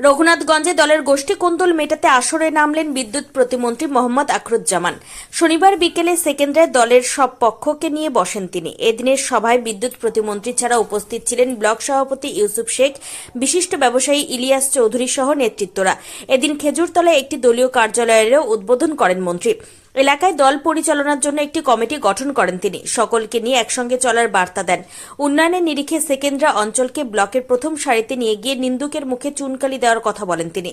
রঘুনাথগঞ্জে দলের গোষ্ঠী কোন্দল মেটাতে আসরে নামলেন বিদ্যুৎ প্রতিমন্ত্রী মোহাম্মদ আখরুজ্জামান। শনিবার বিকেলে সেকেন্দ্রায় দলের সব পক্ষকে নিয়ে বসেন তিনি। এদিনের সভায় বিদ্যুৎ প্রতিমন্ত্রী ছাড়া উপস্থিত ছিলেন ব্লক সভাপতি ইউসুফ শেখ, বিশিষ্ট ব্যবসায়ী ইলিয়াস চৌধুরী সহ নেতৃত্বরা। এদিন খেজুরতলায় একটি দলীয় কার্যালয়েরও উদ্বোধন করেন মন্ত্রী। এলাকায় দল পরিচালনার জন্য একটি কমিটি গঠন করেন তিনি। সকলকে নিয়ে একসঙ্গে চলার বার্তা দেন। উন্নয়নের নিরিখে সেকেন্দ্রা অঞ্চলকে ব্লকের প্রথম সারিতে নিয়ে গিয়ে নিন্দুকের মুখে চুনকালি দেওয়ার কথা বলেন তিনি।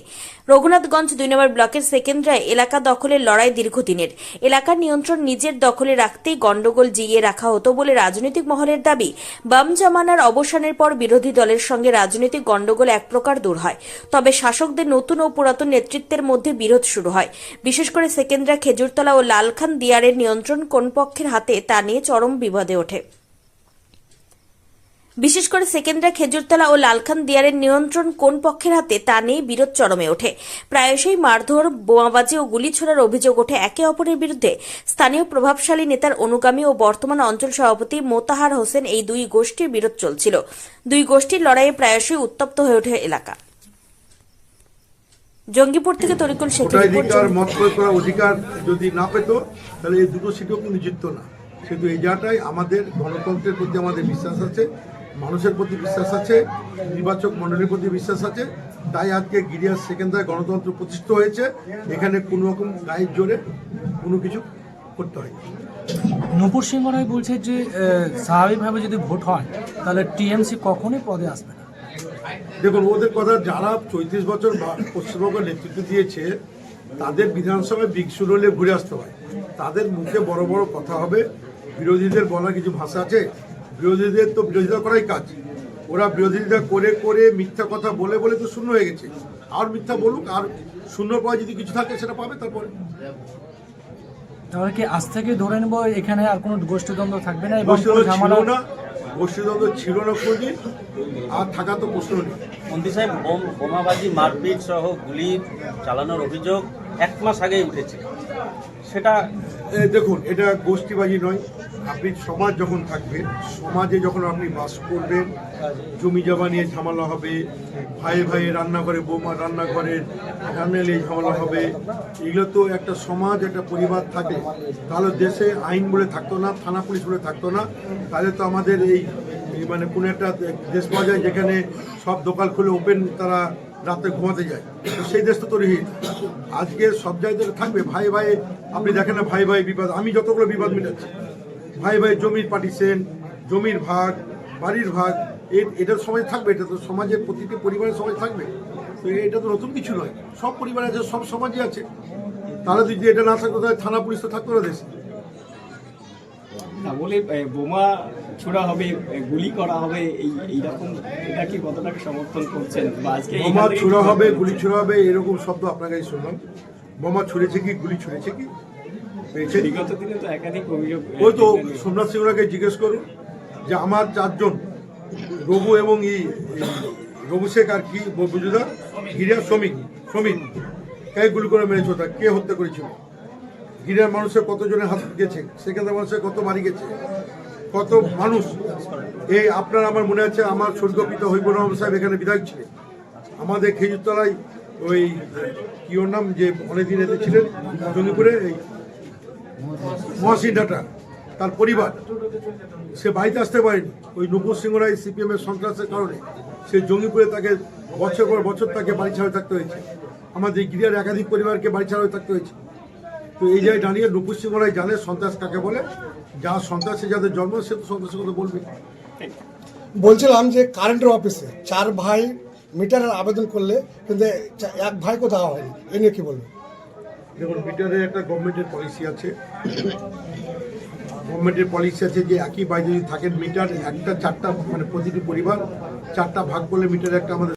রঘুনাথগঞ্জ দুই নম্বর ব্লকের সেকেন্দ্রায় এলাকা দখলের লড়াই দীর্ঘদিনের। এলাকার নিয়ন্ত্রণ নিজের দখলে রাখতেই গণ্ডগোল জিইয়ে রাখা হতো বলে রাজনৈতিক মহলের দাবি। বাম জামানার অবসানের পর বিরোধী দলের সঙ্গে রাজনৈতিক গণ্ডগোল এক প্রকার দূর হয়। তবে শাসকদের নতুন ও পুরাতন নেতৃত্বের মধ্যে বিরোধ শুরু হয়। বিশেষ করে সেকেন্দ্রা খেজুরতলা ও লালখান দিয়ারের নিয়ন্ত্রণ কোন পক্ষের হাতে তা নিয়ে চরম বিবাদে ওঠে। বিশেষ করে সেকেন্দ্রা খেজুরতলা ও লালখান দিয়ারের নিয়ন্ত্রণ কোন পক্ষের হাতে তা নিয়ে বিরোধ চরমে ওঠে। প্রায়শই মারধর, বোমাবাজি ও গুলি ছোড়ার অভিযোগ ওঠে একে অপরের বিরুদ্ধে। স্থানীয় প্রভাবশালী নেতার অনুগামী ও বর্তমান অঞ্চল সভাপতি মোতাহার হোসেন এই দুই গোষ্ঠীর বিরোধ চলছিল। দুই গোষ্ঠীর লড়াইয়ে প্রায়শই উত্তপ্ত হয়ে ওঠে এলাকা। জঙ্গিপুর থেকে তরিকুল শেখের রিপোর্ট ভোটাধিকার মত করার অধিকার যদি না পেত তাহলে এই দুটো সিটও কিন্তু জিতত না। কিন্তু এই জায়গাটাই আমাদের গণতন্ত্রের প্রতি আমাদের বিশ্বাস আছে মানুষের প্রতি বিশ্বাস আছে নির্বাচক মণ্ডলীর প্রতি বিশ্বাস আছে। তাই আজকে গিরিয়ার সেকেন্দায় গণতন্ত্র প্রতিষ্ঠিত হয়েছে। এখানে কোনো রকম গায়ের জোরে কোনো কিছু করতে হয় নূপুর সিংহ রায় বলছে যে স্বাভাবিকভাবে যদি ভোট হয় তাহলে টিএমসি কখনোই পদে আসবে না। দেখুন ওদের কথা যারা চৌত্রিশ বছর বা- পশ্চিমবঙ্গ নেতৃত্ব দিয়েছে তাদের বিধানসভায় বিকশুর হলে ঘুরে আসতে হয়। তাদের মুখে বড় বড় কথা হবে। বিরোধীদের বলার কিছু ভাষা আছে? বিরোধীদের তো বিরোধিতা করাই কাজ। ওরা বিরোধিতা করে করে মিথ্যা কথা বলে বলে তো শূন্য হয়ে গেছে। আর মিথ্যা বলুক আর শূন্য পর যদি কিছু থাকে সেটা পাবে তারপরে। তাহলে কি আজ থেকে ধরে নেব এখানে আর কোনো গোষ্ঠীদ্বন্দ্ব থাকবে না? গোষ্ঠীদ্বন্দ্ব ছিল না। গোষ্ঠীদ্বন্দ্ব ছিল না কোনদিন। আর থাকা তো প্রশ্ন নেই। মন্ত্রী সাহেব বোম- বোমাবাজি মারপিট সহ গুলি চালানোর অভিযোগ এক মাস আগেই উঠেছে। সেটা দেখুন এটা গোষ্ঠীবাজি নয়। আপনি সমাজ যখন থাকবে সমাজে যখন আপনি বাস করবেন জমি জমা নিয়ে ঝামেলা হবে ভাই ভাই রান্নাঘরে বৌমা রান্নাঘরের রান্না নিয়ে ঝামেলা হবে এগুলো তো একটা সমাজ একটা পরিবার থাকে। তাহলে দেশে আইন বলে থাকতো না থানা পুলিশ বলে থাকতো না তাহলে তো আমাদের এই মানে কোনো একটা দেশ পাওয়া যায় যেখানে সব দোকান খুলে ওপেন তারা রাতে ঘুমাতে যায়। তো সেই দেশ তো তৈরি আজকে সব জায়গায় থাকবে, ভাই ভাই, আপনি দেখেন না ভাই ভাই বিবাদ, আমি যতগুলো বিবাদ মেটাচ্ছি। ভাই ভাই জমির পার্টিশন জমির ভাগ, বাড়ির ভাগ এটা সমাজ থাকবে, এটা তো সমাজের প্রতিটি পরিবারের সমাজ থাকবে। তো এটা তো নতুন কিছু নয়। সব পরিবার আছে, সব সমাজই আছে। তাহলে যদি এটা না থাকতো, তাহলে থানা পুলিশ তো থাকতো না দেশে। বোমা ছোড়া হবে গুলি করা হবে এই এইরকম এটা কি কতটাকে সমর্থন করছেন? বা আজকে বোমা ছুড়া হবে গুলি ছুড়া হবে এরকম শব্দ আপনার কাছে শুনলাম বোমা ছুঁড়েছে কি গুলি ছুঁড়েছে কি? বিগত দিনে তো একাধিক অভিযোগ ওই তো সোমনাথ সিংহরাকে জিজ্ঞেস করুন যে আমার চারজন রঘু এবং ই এই রঘু শেখ আর কি বুঝুদা? গিরিয়ার শ্রমিক শ্রমিক। কে গুলি করে মেরেছে ওটা? কে হত্যা করেছিল? গিরিয়ার মানুষের কতজনের হাত গেছে? সেখানে মানুষের কত মারি গেছে? কত মানুষ, এই আপনার আমার মনে আছে, আমার স্বর্গীয় পিতা হইব রহমান সাহেব এখানে বিধায়ক ছিলেন। আমাদের খেজুরতলায় ওই, কি ওর নাম যে অনেকদিন এতে ছিলেন, জঙ্গিপুরে, এই মহাসিন ডাটা তার পরিবার। সে বাড়িতে আসতে পারেনি। ওই নুপুর সিংহ রায় সিপিএম এর সন্ত্রাসের কারণে সে জঙ্গিপুরে তাকে বছর পর বছর তাকে বাড়ি ছাড়া থাকতে হয়েছে। আমাদের গিরিয়ার একাধিক পরিবারকে বাড়ি ছাড়া থাকতে হয়েছে। তো এই জায়গায় দাঁড়িয়ে সিংহ জানে সন্ত্রাস কাকে বলে? যা সন্ত্রাসে যাদের জন্ম সে তো সন্ত্রাসের কথা বলবে। বলছিলাম যে কারেন্টের অফিসে চার ভাই মিটারের আবেদন করলে কিন্তু এক ভাই কোথাও হয়নি। এ নিয়ে কি বলবে? দেখুন মিটারের একটা গভর্নমেন্টের পলিসি আছে। গভর্নমেন্টের পলিসি আছে যে একই বাড়ি যদি থাকেন মিটার একটা চারটা মানে প্রতিটি পরিবার চারটা ভাগ করলে মিটার একটা আমাদের